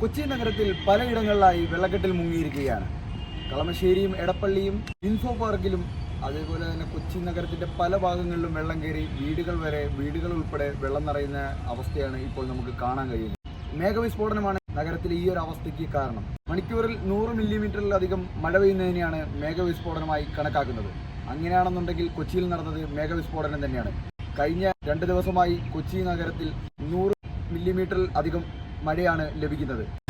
കൊച്ചി നഗരത്തിൽ പലയിടങ്ങളിലായി വെള്ളക്കെട്ടിൽ മുങ്ങിയിരിക്കുകയാണ്. കളമശ്ശേരിയും എടപ്പള്ളിയും ഇൻഫോ പാർക്കിലും അതേപോലെ തന്നെ കൊച്ചി നഗരത്തിന്റെ പല ഭാഗങ്ങളിലും വെള്ളം കയറി വീടുകൾ വരെ വീടുകൾ ഉൾപ്പെടെ വെള്ളം നിറയുന്ന അവസ്ഥയാണ് ഇപ്പോൾ നമുക്ക് കാണാൻ കഴിയുന്നത്. മേഘവിസ്ഫോടനമാണ് നഗരത്തിലെ ഈ ഒരു അവസ്ഥയ്ക്ക് കാരണം. മണിക്കൂറിൽ നൂറ് മില്ലിമീറ്ററിലധികം മഴ പെയ്യുന്നതിനെയാണ് മേഘവിസ്ഫോടനമായി കണക്കാക്കുന്നത്. അങ്ങനെയാണെന്നുണ്ടെങ്കിൽ കൊച്ചിയിൽ നടന്നത് മേഘവിസ്ഫോടനം തന്നെയാണ്. കഴിഞ്ഞ രണ്ട് ദിവസമായി കൊച്ചി നഗരത്തിൽ നൂറ് മില്ലിമീറ്ററിൽ അധികം മഴയാണ് ലഭിക്കുന്നത്.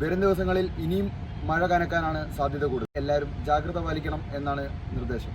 വരും ദിവസങ്ങളിൽ ഇനിയും മഴ കനക്കാനാണ് സാധ്യത കൂടുതൽ എല്ലാവരും ജാഗ്രത പാലിക്കണം എന്നാണ് നിർദ്ദേശം.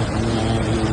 Amen.